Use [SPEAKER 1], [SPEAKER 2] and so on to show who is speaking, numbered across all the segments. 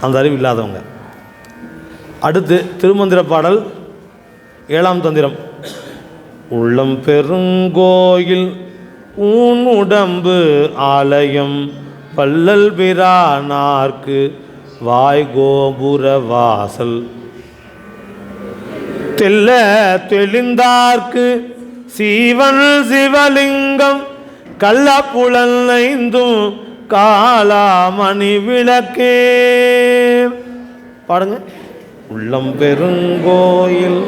[SPEAKER 1] அந்த அறிவு இல்லாதவங்க. அடுத்து திருமந்திர பாடல் ஏழாம் தந்திரம். உள்ளம் பெருங்கோயில் ஊன் உடம்பு ஆலயம் பல்லல் பிரானார்க்கு வாய் கோபுர வாசல். தெல்ல தெளிந்தார்க்கு சீவன் சிவலிங்கம் கள்ளப்புலன் ஐந்தும் காலாமணி விளக்கே. பாடுங்க. உள்ளம் பெருங்கோயில்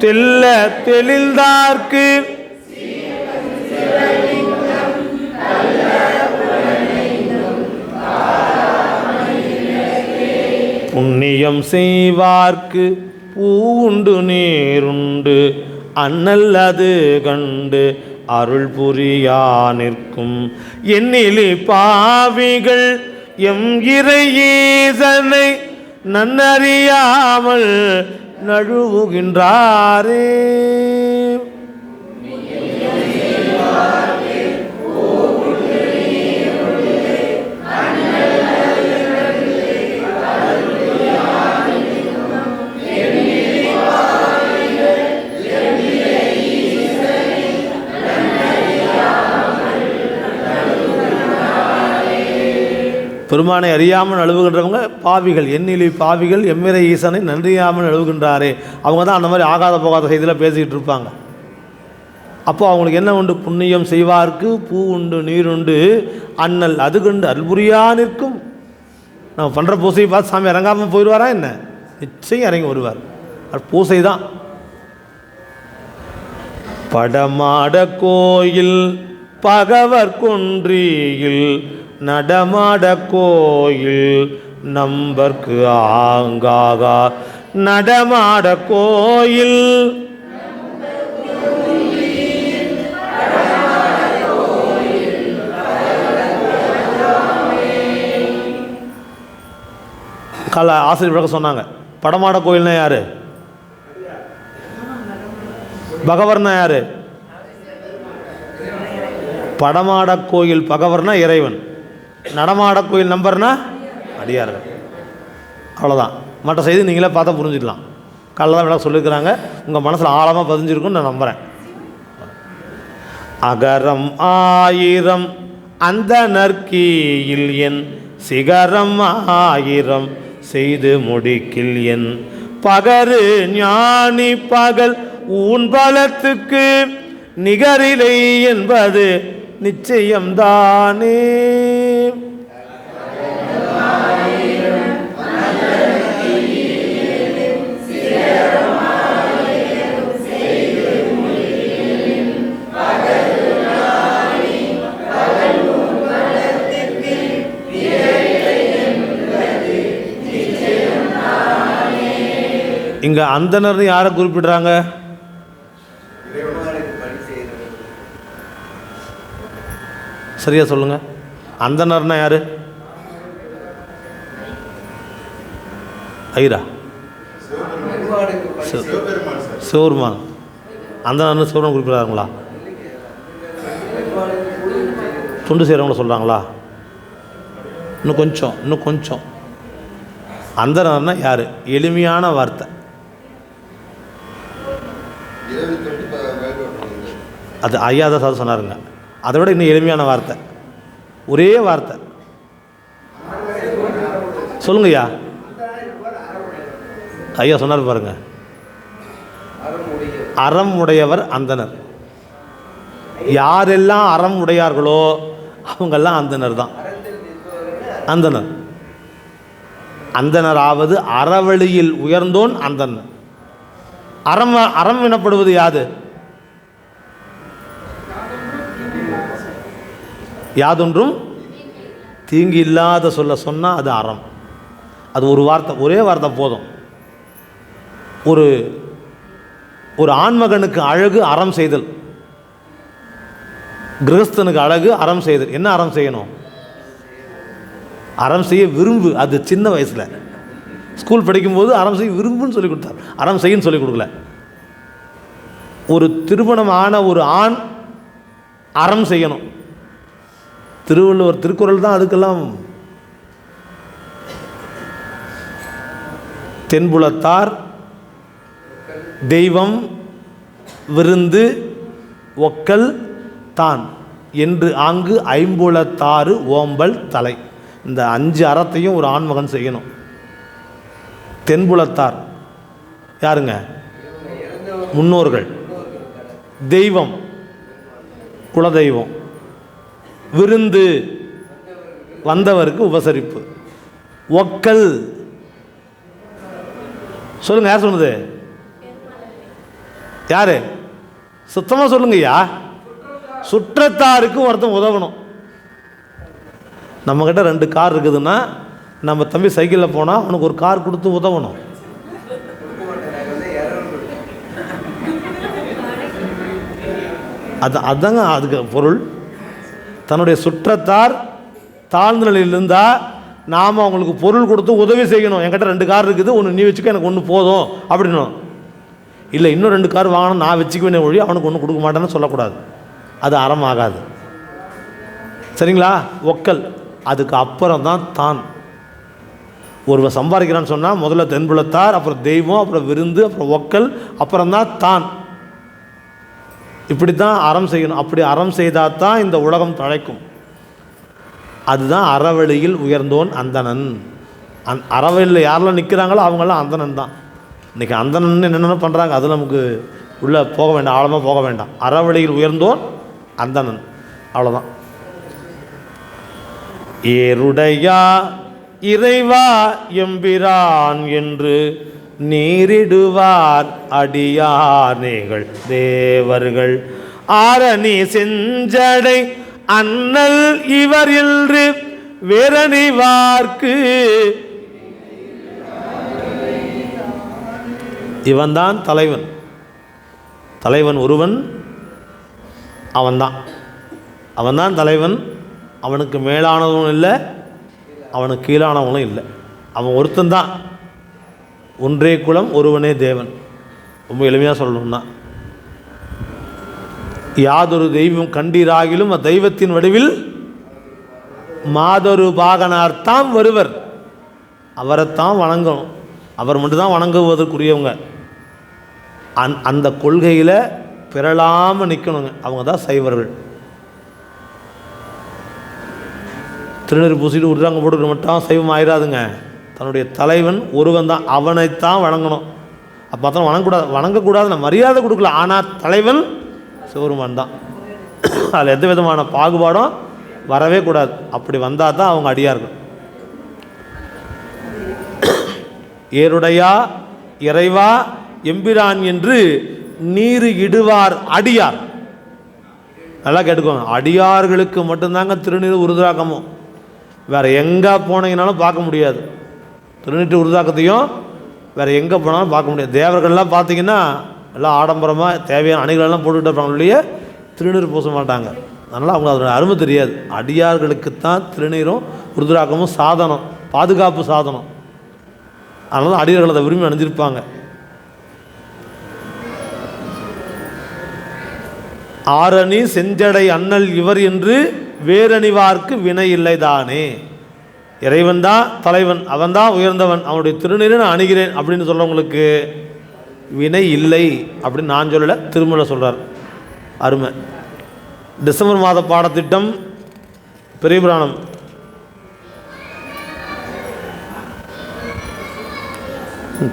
[SPEAKER 1] தெல்ல தெளிந்தார்க்கு. புண்ணியம் செய்வார்க்கு. பூண்டு நீருண்டு அண்ணல்லது கண்டு அருள் புரியா நிற்கும். எண்ணிலி பாவிகள் எம் இறையீசனை நன்னறியாமல் நழுவுகின்றாரே. பெருமானை அறியாமல் அழுவுகின்றவங்க பாவிகள் எண்ணிலி பாவிகள் எம்மிரை ஈசனை நன்றியாமல் நழுவுகின்றாரே. அவங்க தான் அந்த மாதிரி ஆகாத போகாத செய்தியில் பேசிக்கிட்டு இருப்பாங்க. அப்போது அவங்களுக்கு என்ன உண்டு? புண்ணியம் செய்வார்க்கு பூ உண்டு நீர் உண்டு அண்ணல் அது கண்டு அல்புரியா நிற்கும். நம்ம பண்ணுற பூசையை பார்த்து சாமி இறங்காமல் போயிடுவாரா என்ன? நிச்சயம் இறங்கி வருவார். அது பூசை தான். படமாட கோயில் பகவர் குன்றியில் நடமாட கோயில் நம்பர்க்கு ஆங்காகா. நடமாட கோயில் கல ஆசிரியர் விளக்க சொன்னாங்க. படமாட கோயில்னா யாரு? பகவர்னா யாரு? படமாட கோயில் பகவர்னா இறைவன். நடமாட கோயில் நம்பர்னா அடியார்கள். அவ்வளோதான் மற்ற செய்தி நீங்களே பார்த்தா புரிஞ்சுக்கலாம். காலைல தான் விளக்க சொல்லியிருக்கிறாங்க உங்கள் மனசில் ஆழமாக பதிஞ்சிருக்குன்னு நான் நம்புகிறேன் அகரம் ஆயிரம் அந்த நற்கீயில் என். சிகரம் ஆயிரம் செய்து முடிக்கில் என். பகரு ஞானி பகல் உன் பலத்துக்கு நிகரிலை என்பது நிச்சயம்தானே. இங்கே அந்தனர்னு யாரை குறிப்பிடுறாங்க? சரியா சொல்லுங்க. அந்தனர்னா யாரு? ஐரா. சிவருமான் அந்தனர்னு சிவருமான் குறிப்பிடுறாங்களா துண்டு செய்கிறவங்கள சொல்கிறாங்களா இன்னும் கொஞ்சம் இன்னும் கொஞ்சம். அந்தனர்னா யார்? எளிமையான வார்த்தை. அது ஐயா தான் சார் சொன்னாருங்க. அதை விட இன்னும் எளிமையான வார்த்தை. ஒரே வார்த்தை. சொல்லுங்க ஐயா ஐயா சொன்னார் பாருங்க. அறம் உடையவர் அந்தனர். யாரெல்லாம் அறம் உடையார்களோ அவங்கெல்லாம் அந்தனர் தான். அந்தனர். அந்தனராவது அறவழியில் உயர்ந்தோன் அந்தனர் அறம் அறம் எனப்படுவது யாது யாதொன்றும் தீங்கு இல்லாத சொல்ல சொன்னால் அது அறம். அது ஒரு வார்த்தை ஒரே வார்த்தை போதும். ஒரு ஒரு ஆண்மகனுக்கு அழகு அறம் செய்தல். கிரகஸ்தனுக்கு அழகு அறம் செய்தல். என்ன அறம் செய்யணும்? அறம் செய்ய விரும்பு. அது சின்ன வயசில். ஸ்கூல் படிக்கும்போது அறம் செய்ய விரும்புன்னு சொல்லி கொடுத்தார். அறம் செய்யன்னு சொல்லி கொடுக்கல. ஒரு திருமணமான ஒரு ஆண் அறம் செய்யணும். திருவள்ளுவர் திருக்குறள் தான் அதுக்கெல்லாம் தென்புலத்தார் தெய்வம் விருந்து ஒக்கல் தான் என்று ஆங்கு ஐம்புலத்தாறு ஓம்பல் தலை. இந்த அஞ்சு அறத்தையும் ஒரு ஆண்மகன் செய்யணும். தென்புலத்தார். யாருங்க? முன்னோர்கள். தெய்வம். குலதெய்வம். விருந்து வந்தவருக்கு உபசரிப்பு. ஒக்கல். சொல்லுங்க யார் சொன்னது யாரு? சுத்தமாக சொல்லுங்கய்யா சுற்றத்தாருக்கும் ஒருத்தன் உதவணும். நம்மக்கிட்ட ரெண்டு கார் இருக்குதுன்னா நம்ம தம்பி சைக்கிளில் போனால் அவனுக்கு ஒரு கார் கொடுத்து உதவணும். அது அதாங்க அதுக்கு பொருள். தன்னுடைய சுற்றத்தார் தாழ்ந்த நிலையில் இருந்தால் நாம் அவங்களுக்கு பொருள் கொடுத்து உதவி செய்யணும். என்கிட்ட ரெண்டு கார் இருக்குது ஒன்று நீ வச்சுக்க எனக்கு ஒன்று போதும் அப்படின்னும். இல்லை இன்னும் ரெண்டு கார் வாங்கணும் நான் வச்சுக்குவேனே ஒழி அவனுக்கு ஒன்றும் கொடுக்க மாட்டேன்னு சொல்லக்கூடாது. அது அறம் ஆகாது சரிங்களா? ஒக்கல். அதுக்கு அப்புறம் தான். தான் ஒருவன் சம்பாதிக்கிறான்னு சொன்னால் முதல்ல தென்புலத்தார் அப்புறம் தெய்வம் அப்புறம் விருந்து அப்புறம் ஒக்கல் அப்புறம் தான் தான். இப்படி தான் அறம் செய்யணும். அப்படி அறம் செய்தால் தான் இந்த உலகம் தழைக்கும். அதுதான் அறவழியில் உயர்ந்தோன் அந்தணன். அந் அறவழியில் யாரெல்லாம் நிற்கிறாங்களோ அவங்களாம் அந்தணன் தான். இன்றைக்கி அந்தணன் என்னென்ன பண்ணுறாங்க அது நமக்கு உள்ளே போக வேண்டாம் ஆழமாக போக வேண்டாம். அறவழியில் உயர்ந்தோன் அந்தணன். அவ்வளோதான் ஏருடையா இறைவா எம்பிரான் என்று நீரிடுவார் அடியானேகள் தேவர்கள். ஆரணி செஞ்சடை அண்ணல் இவர் என்று வேரணிவார்க்கு இவன்தான் தலைவன். தலைவன் ஒருவன் அவன்தான். அவன்தான் தலைவன். அவனுக்கு மேலானவனும் இல்லை அவனுக்கு கீழானவனும் இல்லை. அவன் ஒருத்தன்தான். ஒன்றே குலம் ஒருவனே தேவன். ரொம்ப எளிமையாக சொல்லணும்னா. யாதொரு தெய்வம் கண்டீராகிலும் அத்தெய்வத்தின் வடிவில் மாதொரு பாகனார்த்தாம் வருவர். அவரைத்தான் வணங்கணும். அவர் மட்டும்தான் வணங்குவதற்குரியவங்க. அந் அந்த கொள்கையில் பிறழாமல் நிற்கணுங்க அவங்க தான் சைவர்கள். திருநெறி பூசிட்டு உருதாங்க போட்டுக்கிற மட்டும் சைவம் ஆயிடாதுங்க தன்னுடைய தலைவன் ஒருவன் தான் அவனைத்தான் வணங்கணும். அப்போ தான் வணங்கக்கூடாது வணங்கக்கூடாது நான் மரியாதை கொடுக்கல. ஆனால் தலைவன் சிவருமான் தான் அதில் எந்த விதமான பாகுபாடும் வரவே கூடாது. அப்படி வந்தால் தான் அவங்க அடியார்கள் ஏருடையா இறைவா எம்பிரான் என்று நீர் இடுவார் அடியார். நல்லா கேட்டுக்கோங்க. அடியார்களுக்கு மட்டும்தாங்க திருநீர் உருதுராக்கமும் வேறு எங்கே போனீங்கனாலும் பார்க்க முடியாது. திருநீட்டு உருதாக்கத்தையும் வேறு எங்கே போனாலும் பார்க்க முடியாது. தேவர்கள்லாம் பார்த்தீங்கன்னா எல்லாம் ஆடம்பரமாக தேவையான அணிகளெல்லாம் போட்டுக்கிட்டு இருப்பாங்க இல்லையே திருநீர் பூச மாட்டாங்க. அதனால் அவங்க அதோட அருமை தெரியாது. அடியார்களுக்குத்தான் திருநீரும் உருதுராக்கமும் சாதனம் பாதுகாப்பு சாதனம். அதனால தான் அடியார்கள் அதை விரும்பி அணிஞ்சிருப்பாங்க. ஆரணி செஞ்சடை அண்ணல் இவர் என்று வேரணிவார்க்கு வினை இல்லைதானே? இறைவன் தான் தலைவன் அவன் தான் உயர்ந்தவன் அவனுடைய திருநீரை நான் அணுகிறேன் அப்படின்னு சொல்கிறவங்களுக்கு வினை இல்லை அப்படின்னு நான் சொல்லலை திருமலை சொல்கிறார் அருமை. டிசம்பர் மாத பாடத்திட்டம் பெரிய புராணம்.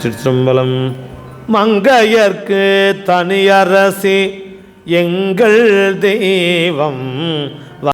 [SPEAKER 1] சிற்றம்பலம் மங்கையர்க்கு தனியரசி எங்கள் தெய்வம்